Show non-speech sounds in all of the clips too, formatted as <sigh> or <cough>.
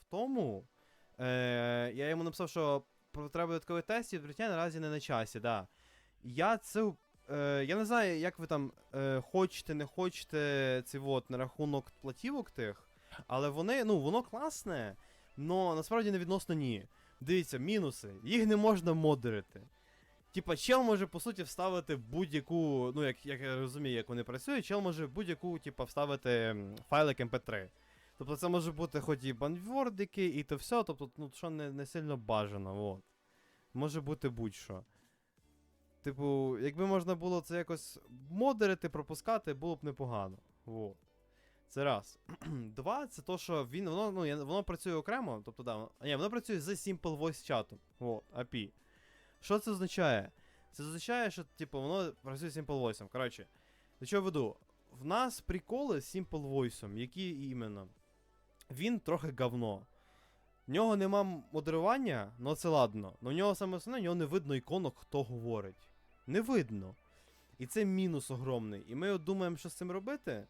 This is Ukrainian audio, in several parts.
в тому. Е, я йому написав, що потреба додаткових тестів відкриття наразі не на часі, да. Я це. Е, я не знаю, як ви там е, хочете, не хочете цей от, на рахунок платівок тих, але вони, ну, воно класне, але насправді не відносно ні. Дивіться, мінуси. Їх не можна модерити. Типа, чел може по суті вставити будь-яку, ну як, як я розумію, як вони працюють, чел може будь-яку, типа, вставити файлик MP3. Тобто це може бути хоч і банвордики, і то все, тобто, ну, що не, не сильно бажано, от. Може бути будь-що. Типу, якби можна було це якось модерити, пропускати, було б непогано. Вот. Це раз. <clears throat> Два, це то, що він, воно, ну, воно працює окремо, тобто, да, ні, воно працює з Simple Voice чатом. Вот, API. Що це означає? Це означає, що, типу, воно працює з Simple Voice. Коротше, до чого веду? В нас приколи з Simple Voice, які іменно. Він трохи говно. В нього нема модерування, ну це ладно. Но в нього саме основне, в нього не видно іконок, хто говорить. Не видно. І це мінус огромний. І ми от думаємо, що з цим робити.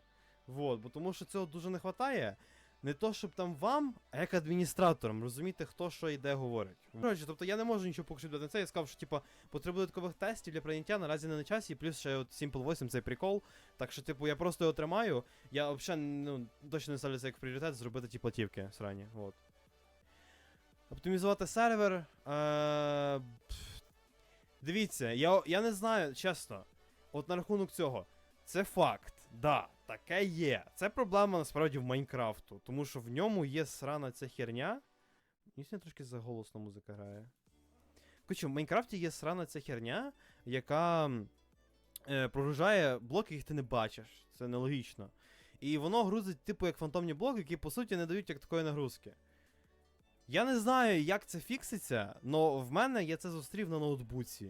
Вот, бо тому що цього дуже не вистачає. Не то, щоб там вам, а як адміністраторам, розуміти, хто що і де говорить. Коротше, тобто я не можу нічого поки що на це. Я сказав, що типа потребує додаткових тестів для прийняття наразі не на часі, і плюс ще от Simple 8 цей прикол. Так що, типу, я просто його тримаю. Я взагалі ну, точно не ставлю це як пріоритет зробити ті платівки срані. Вот. Оптимізувати сервер. Е, дивіться, я, я не знаю, чесно. От на рахунок цього. Це факт, да, таке є. Це проблема насправді в Майнкрафту, тому що в ньому є срана ця херня. Мені сьогодні трошки заголосно музика грає. Коротше, в Майнкрафті є срана ця херня, яка е, прогружає блоки, яких ти не бачиш. Це нелогічно. І воно грузить, типу, як фантомні блоки, які по суті не дають як такої нагрузки. Я не знаю, як це фікситься, але в мене я це зустрів на ноутбуці.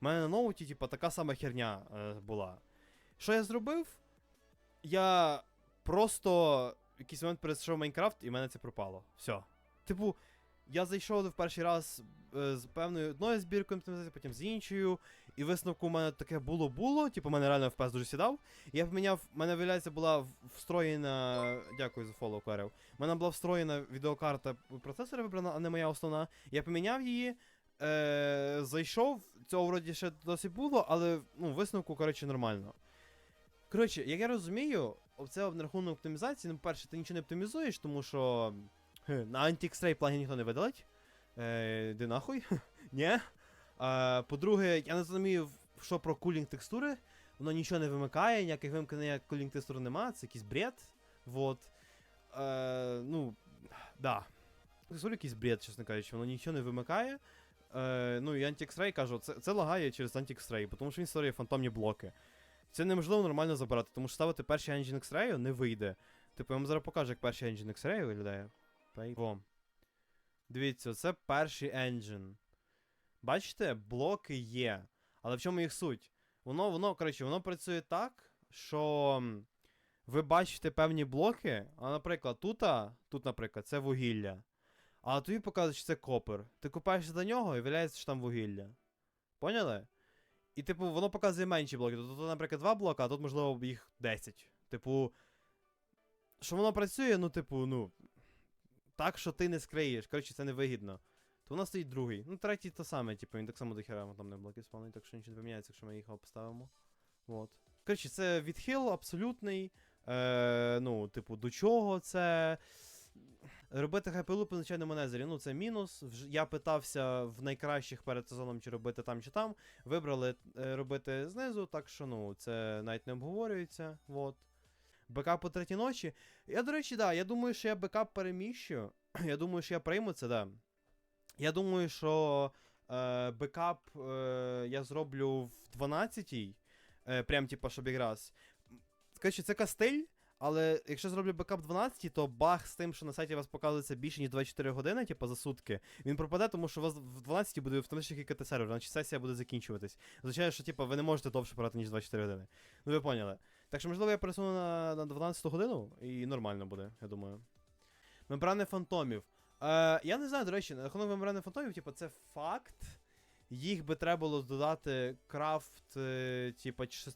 У мене на ноуті, типу, така сама херня е, була. Що я зробив? Я просто в якийсь момент перейшов Майнкрафт, і в мене це пропало. Все. Типу, я зайшов в перший раз е, з певною одною збіркою оптимізації, потім з іншою. І висновку у мене таке було-було. Типу, мене реально FPS дуже сідав. Я поміняв, в мене виявляється, була встроєна. Дякую за фоллоу, Карел. У мене була встроєна відеокарта процесора вибрана, а не моя основна. Я поміняв її. Е, зайшов, цього вроді ще досі було, але ну, висновку, коротше, нормально. Коротше, як я розумію, це на рахунок оптимізації, ну, перше, ти нічого не оптимізуєш, тому що хе, на Anti-X-Ray плагін ніхто не видалить. Е, де нахуй? <laughs> Ні. А, по-друге, я не розумію, що про кулінг текстури. Воно нічого не вимикає, ніяких вимкнень, як кулінг текстури нема, це якийсь бред. Вот. Е, ну, да. Текстури якийсь бред, чесно кажучи, воно нічого не вимикає. Е, ну і Anti-X-Ray кажу, це, це лагає через Anti-X-Ray, тому що він створює фантомні блоки. Це неможливо нормально забирати, тому що ставити перший engine X-Ray не вийде. Типу, я вам зараз покажу, як перший engine X-Ray виглядає. Во. Дивіться, це перший engine. Бачите, блоки є. Але в чому їх суть? Воно, воно, коротше, воно працює так, що ви бачите певні блоки, а, наприклад, тут, тут, наприклад, це вугілля. А тобі показує, що це копер. Ти купаєшся до нього і виявляється, що там вугілля. Поняли? І, типу, воно показує менші блоки. Тобто, тут, наприклад, два блока, а тут, можливо, їх 10. Типу. Що воно працює, ну, типу, ну. Так, що ти не скриєш. Коротше, це невигідно. То у нас стоїть другий. Ну, третій то саме, типу, він так само до хера там не блоки спавнить, так що нічого не поміняється, якщо ми їх поставимо. Вот. Коротше, це відхил абсолютний. Е, ну, типу, до чого це. Робити хайпелупи на звичайному незері, ну це мінус. Я питався в найкращих перед сезоном, чи робити там, чи там. Вибрали е, робити знизу, так що ну, це навіть не обговорюється. Вот. Бекап по третій ночі. Я, до речі, да, я думаю, що я бекап переміщу. <clears throat> Я думаю, що я прийму це, да. Я думаю, що е, бекап е, я зроблю в 12-й. Е, прям типа, щоб якраз. Коротше, це кастиль. Але якщо зроблю бекап 12, то баг з тим, що на сайті у вас показується більше, ніж 24 години, типу за сутки, він пропаде, тому що у вас в 12 буде автоматично кікати сервер, значить сесія буде закінчуватись. Означає, що типу, ви не можете довше брати, ніж 24 години. Ну ви поняли. Так що, можливо, я пересуну на, на 12 годину і нормально буде, я думаю. Мембрани фантомів. Е, я не знаю, до речі, на рахунок мембрани фантомів, типу, це факт. Їх би треба було додати крафт, е, типу, чи.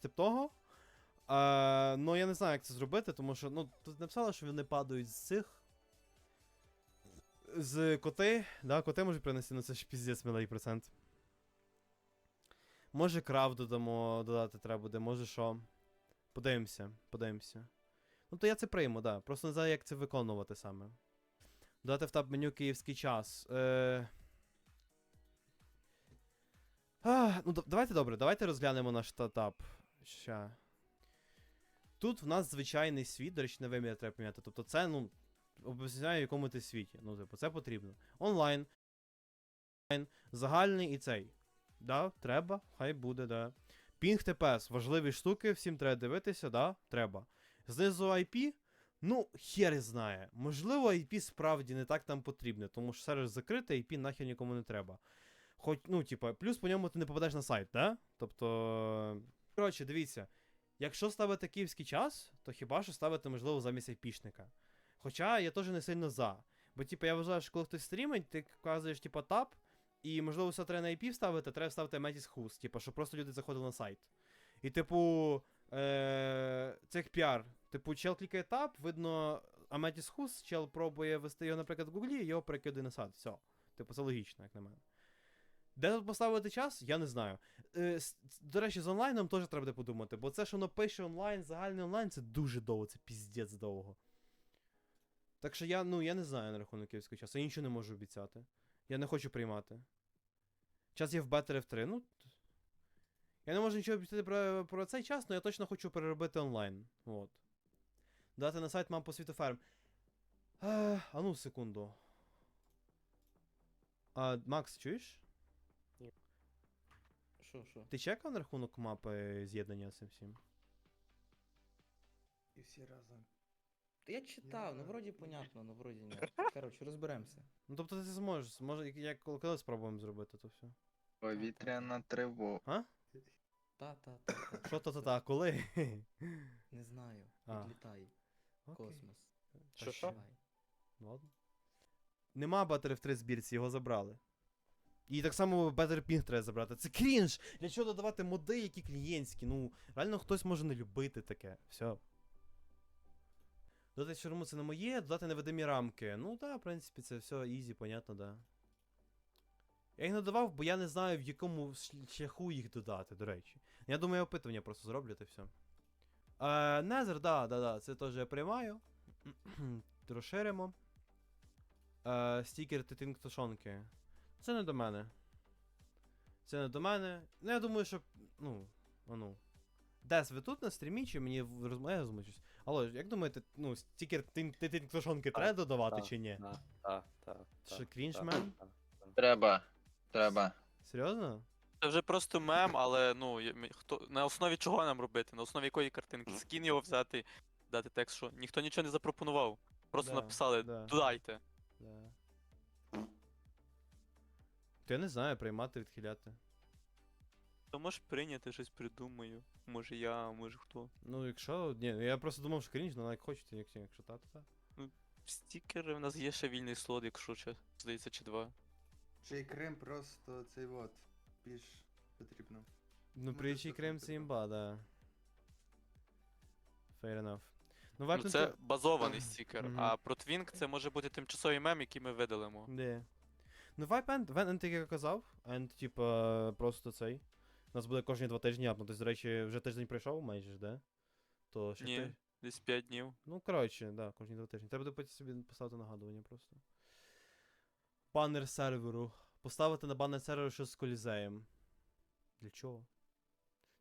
Е, ну, я не знаю, як це зробити, тому що, ну, тут написало, що вони падають з цих. з коти, да, коти можуть принести, ну це ж піздець милий процент. Може крав додамо, додати треба буде, може що. Подивимося, подивимося. Ну то я це прийму, да. Просто не знаю, як це виконувати саме. Додати в таб меню київський час. Е... А, ну давайте добре, давайте розглянемо наш та- таб. Ща. Тут в нас звичайний світ, до речі, вимір треба поміняти. Тобто це, ну, обов'язково в якому ти світі. Ну, типу, це потрібно. Онлайн. Загальний і цей. Да, треба, хай буде, да. Пінг ТПС, важливі штуки, всім треба дивитися, да, треба. Знизу IP, ну, хер знає. Можливо, IP справді не так там потрібне, тому що сервер закритий, IP нахер нікому не треба. Хоч, ну, типа, плюс по ньому ти не попадеш на сайт, да? Тобто. Коротше, дивіться. Якщо ставити київський час, то хіба що ставити, можливо, замість айпішника. Хоча я теж не сильно за. Бо, типу, я вважаю, що коли хтось стрімить, ти вказуєш, типу, тап, і, можливо, все треба на IP вставити, треба вставити Metis Hus, типу, щоб просто люди заходили на сайт. І, типу, е- це піар. Типу, чел клікає тап, видно Ametis Hus, чел пробує вести його, наприклад, в Гуглі, і його перекидає на сайт. Все. Типу, це логічно, як на мене. Де тут поставити час, я не знаю. Е, до речі, з онлайном теж треба буде подумати, бо це, що воно пише онлайн, загальний онлайн, це дуже довго, це піздець довго. Так що я, ну, я не знаю на рахунок київського часу, я нічого не можу обіцяти. Я не хочу приймати. Час є в Better F3, ну. Я не можу нічого обіцяти про, про цей час, але я точно хочу переробити онлайн. От. Дати на сайт мам по світу ферм. А ну, секунду. А, Макс, чуєш? Що, що? Ти чекав на рахунок мапи з'єднання з цим всім? І всі разом. Та я читав, ну вроді понятно, ну вроді ні. Коротше, розберемося. Ну тобто ти зможеш, може, як- коли спробуємо зробити, то все. Повітряна тривога. А? Та, та, та, та. Що то то та, коли? Не знаю. А. Відлітай. в Окей. Космос. Що, що? Ладно. Нема Better в 3 збірці, його забрали. І так само Better Ping треба забрати. Це крінж! Для чого додавати моди, які клієнтські? Ну, реально хтось може не любити таке. Все. Додати шурму це не моє, додати невидимі рамки. Ну так, да, в принципі, це все ізі, понятно, да. Я їх не додавав, бо я не знаю, в якому шляху їх додати, до речі. Я думаю, опитування просто зроблю, та все. Е, Незер, да, да, да, це теж я приймаю. <clears throat> Розширимо. Е, стікер титинктошонки. Це не до мене. Це не до мене. Ну, я думаю, що. Ну, ну. Дес, ви тут на стрімі, чи мені в- роз... я розмучусь? Алло, як думаєте, ну, стікер титинктошонки треба додавати чи ні? Так, так, так. Що, крінжмен? Треба. Треба. Серйозно? Це вже просто мем, але ну хто на основі чого нам робити? На основі якої картинки? Скін його взяти, дати текст, що ніхто нічого не запропонував. Просто Да, написали да. додайте. Да. То я не знаю, приймати, відхиляти. То можеш прийняти, щось придумаю. Може я, може хто. Ну, якщо. Ні, я просто думав, що крінж, але як хочете, якщо, якщо та, то та. Стікери, в нас є ще вільний слот, якщо чи, здається, чи два. Чи Крим просто цей от більш потрібно. Ну, Ну, приїжджий це Крим це імба, да. Fair enough. Ну, Ну, варто це базований стікер, а протвінк це може бути тимчасовий мем, який ми видалимо. Де. Ну, End, End, як казав, End, типа, просто цей. У нас буде кожні два тижні апнутись. До речі, вже тиждень пройшов майже да? То ще Ні, ти- десь 5 днів. Ну, коротше, да, кожні два тижні. Треба буде потім собі поставити нагадування просто. Банер серверу. Поставити на банер серверу щось з колізеєм. Для чого?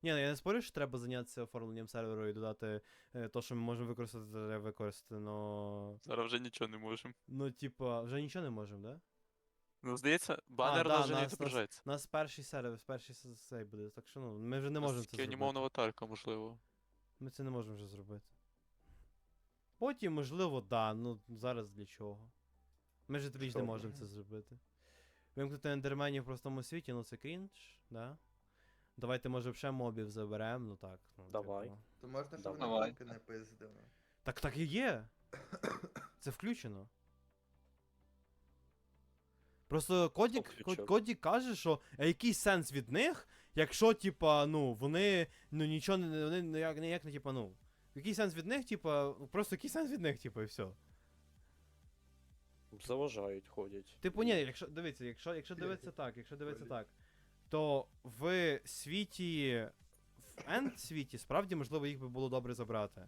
Ні, ну я не спорю, що треба зайнятися оформленням серверу і додати е, то, що ми можемо використати, треба використати, но. Зараз вже нічого не можемо. Ну, типа, вже нічого не можемо, да? Ну, здається, банер да, вже не відображається. У нас перший сервер, перший с- цей буде, так що ну, ми вже не можемо це Тільки зробити. анімована аватарка, можливо. Ми це не можемо вже зробити. Потім, можливо, да, ну зараз для чого? Ми ж тобі ж не можемо це зробити. Вимкнути ендерменів в простому світі, ну це крінж, да? Давайте, може, ще мобів заберемо, ну так. Ну, Давай. типу. То можна, щоб Давай. вони рамки не пиздили. Так так і є. Це включено. Просто Кодік, Кодік каже, що а який сенс від них, якщо, типа, ну, вони ну нічого не вони ніяк, ніяк не типа, ну. Який сенс від них, типа, просто який сенс від них, типа, і все. Заважають, ходять. Типу, ні, якщо дивіться, якщо, якщо дивитися так, якщо дивитися так, то в світі, в енд світі, справді, можливо, їх би було добре забрати.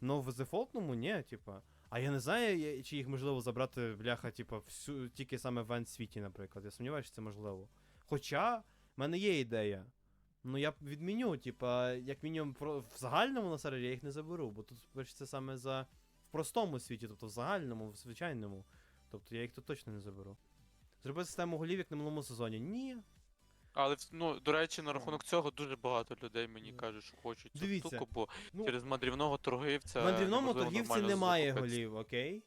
Но в дефолтному ні, типа. А я не знаю, чи їх можливо забрати, бляха, типа, всю, тільки саме в енд світі, наприклад. Я сумніваюся, що це можливо. Хоча, в мене є ідея. Ну я б відміню, типа, як мінімум, в загальному на сервері я їх не заберу, бо тут пишеться саме за в простому світі, тобто в загальному, в звичайному. Тобто я їх тут точно не заберу. Зробити систему голів, як на минулому сезоні. Ні. Але ну, до речі, на рахунок цього дуже багато людей мені кажуть, що хочуть цю Дивіться, штуку, бо Ну, через мандрівного торгівця. в мандрівному неможливо торгівці нормально немає закупитися. голів, окей?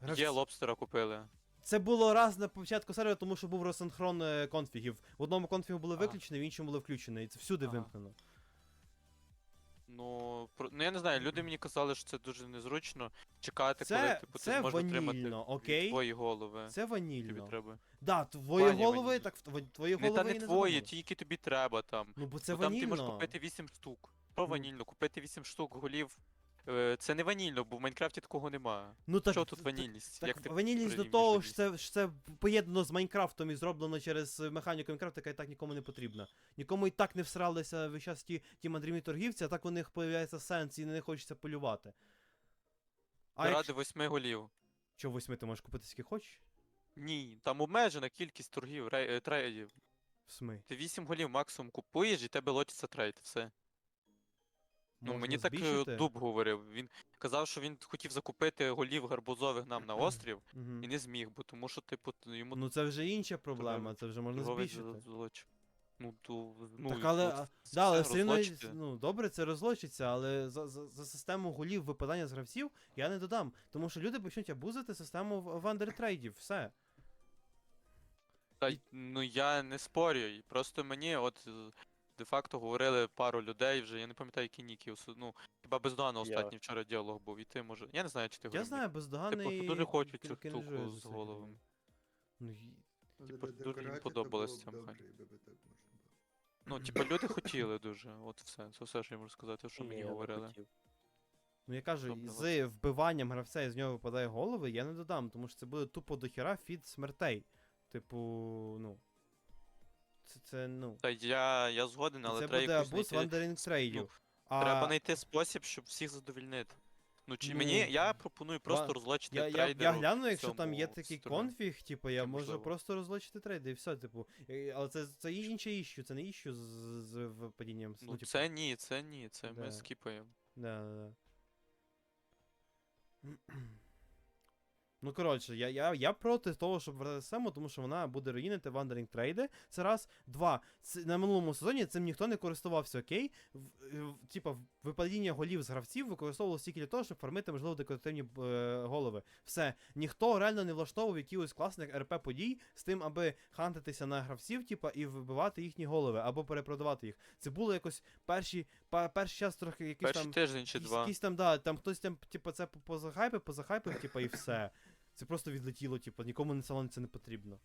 Гравці- Є лобстера купили. Це було раз на початку сервера, тому що був розсинхрон е, конфігів. В одному конфігу були А. виключені, в іншому були включені. І це всюди Ага. вимкнено. Ну, про... ну я не знаю, люди мені казали, що це дуже незручно чекати, Це- коли типу, це ти зможеш ванільно, отримати окей? твої голови. Це Тобі ванільно. треба. Да, твої Ваня голови, ванільно. так тво- твої Не, та і не не твої, ті, які тобі треба там. Ну, бо це Бо там ти можеш ванільно. купити 8 штук. Про Ну. ванільно, купити 8 штук голів. Е, Це не ванільно, бо в Майнкрафті такого немає. Ну так, Що тут ванільність? Так, Як ти ванільність до порівнюєш того, ванільність? що це, що це поєднано з Майнкрафтом і зроблено через е, механіку Майнкрафта, яка і так нікому не потрібна. Нікому і так не всралися весь час ті, ті мандрівні торгівці, а так у них появляється сенс і не хочеться полювати. А Ради якщо... 8 голів. Що восьми ти можеш купити скільки хочеш? Ні, там обмежена кількість торгів, рей- е, трейдів. В смі. Ти 8 голів максимум купуєш і тебе лотиться трейд, все. Ну, мені так е, збільшити? Дуб говорив. Він казав, що він хотів закупити голів гарбузових нам на острів Мгм. і не зміг, бо тому що, типу, йому Ну це вже інша проблема, це вже можна торговець збільшити. злоч- Ну, то, ну, так, але, от а, це да, але все все рівно, розлочити. ну, добре, це розлочиться, але за, за, за систему голів випадання з гравців я не додам. Тому що люди почнуть абузити систему в- вандертрейдів, все. Та, й, ну я не спорю. і Просто мені от е, де-факто говорили пару людей вже, я не пам'ятаю, які ніки. Ну, хіба бездоганно останній вчора діалог був, і ти може. Я не знаю, чи ти Я знаю, бездоганний. Типу, дуже хочу цю штуку з головами. Ну, Типу, дуже їм б ця механіка. Ну, типу, люди хотіли дуже. От все. Це все, що я можу сказати, що мені говорили. Ну я кажу, з вбиванням гравця і з нього випадає голови, я не додам, тому що це буде тупо дохіра фід смертей. Типу, ну. Це, це ну. Та я, я згоден, але це треба буде якось абуз знайти. вандерінг трейдів. ну, а, Треба знайти спосіб, щоб всіх задовільнити. Ну, чи Ну, мені, я пропоную просто розлочити Я, я, трейдеру. я гляну, якщо там є такий стороні. конфіг, типу, я Це можу можливо. просто розлочити трейди і все, типу. Але це, це інше іщу, це не іщу з, з, з випадінням. Ну, типу, це ні, це ні, це Да. ми скіпаємо. Да, да, да. Ну, коротше, я, я, я проти того, щоб ввести систему, тому що вона буде руїнити вандерінг трейди. Це раз. Два. Це, на минулому сезоні цим ніхто не користувався, окей? В, в, типа, випадіння голів з гравців використовувалося тільки для того, щоб фармити, можливо, декоративні е, голови. Все. Ніхто реально не влаштовував якихось класних РП подій з тим, аби хантитися на гравців, типа, і вибивати їхні голови, або перепродавати їх. Це було якось перші, па- перший час трохи якийсь Перший там. тиждень чи Якісь, два. якісь там, да, там хтось там, типу, це по- позахайпив, позахайпив, типу, і все. Це просто відлетіло, типу, нікому не стало це не потрібно.